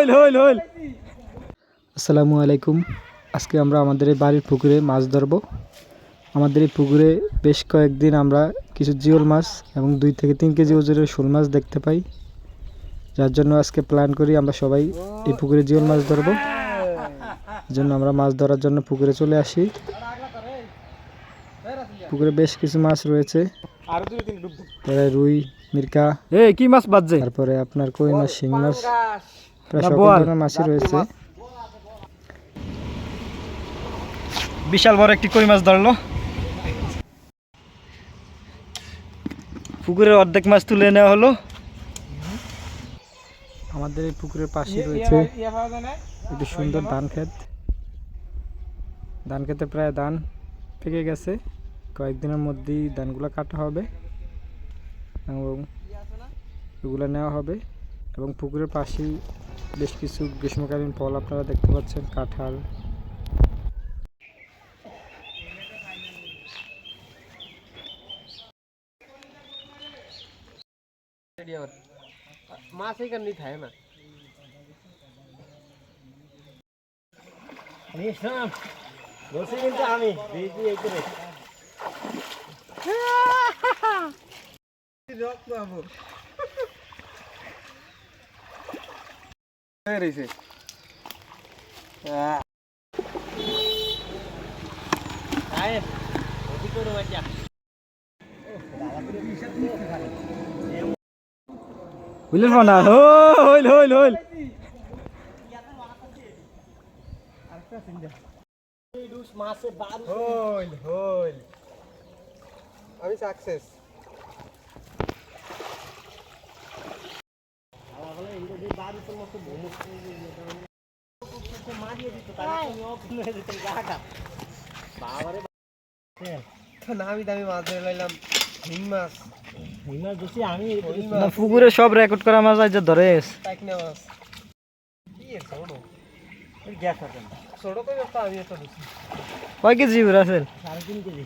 হইল হইল হইল। আসসালামু আলাইকুম। আজকে আমরা আমাদের এই বাড়ির পুকুরে মাছ ধরবো। আমাদের এই পুকুরে বেশ কয়েকদিন আমরা কিছু জিওল মাছ এবং দুই থেকে তিন কেজি ওজনের শোল মাছ দেখতে পাই। যার জন্য আজকে প্ল্যান করি আমরা সবাই এই পুকুরে জিওল মাছ ধরবো। জন্য আমরা মাছ ধরার জন্য পুকুরে চলে আসি। পুকুরে বেশ কিছু মাছ রয়েছে। রুই মির্কা কি মাছ বাজছে? তারপরে আপনার কই মাছ শিং মাছ? প্রায় সকল ধরনের মাছই রয়েছে। বিশাল বড় একটি কই মাছ ধরলো। পুকুরের অর্ধেক মাছ তুলে নেওয়া হলো। আমাদের এই পুকুরের পাশে রয়েছে একটি সুন্দর ধান ক্ষেত। ধান ক্ষেতে প্রায় ধান পেকে গেছে। কয়েকদিনের মধ্যেই ধানগুলো কাটা হবে এবং এগুলো নেওয়া হবে এবং পুকুরের পাশেই বেশ কিছু গ্রীষ্মকালীন ফল আপনারা দেখতে পাচ্ছেন কাঁঠাল। মাছ এখানে থাকে না। আমি রক্ত করে বাচ্চা। বুঝলেন না হইল হইল হইল। আমি সাকসেস নামি দামি মাছ ধরে লাইলাম হিং মাছ। হিং মাছ আমি পুকুরে সব রেকর্ড করা মাছ আজ ধরে টাইকনা মাছ। কি ছোট? গ্যাস আছে ছোট কই আমি একটা কয় কেজি আছে? সাড়ে তিন কেজি।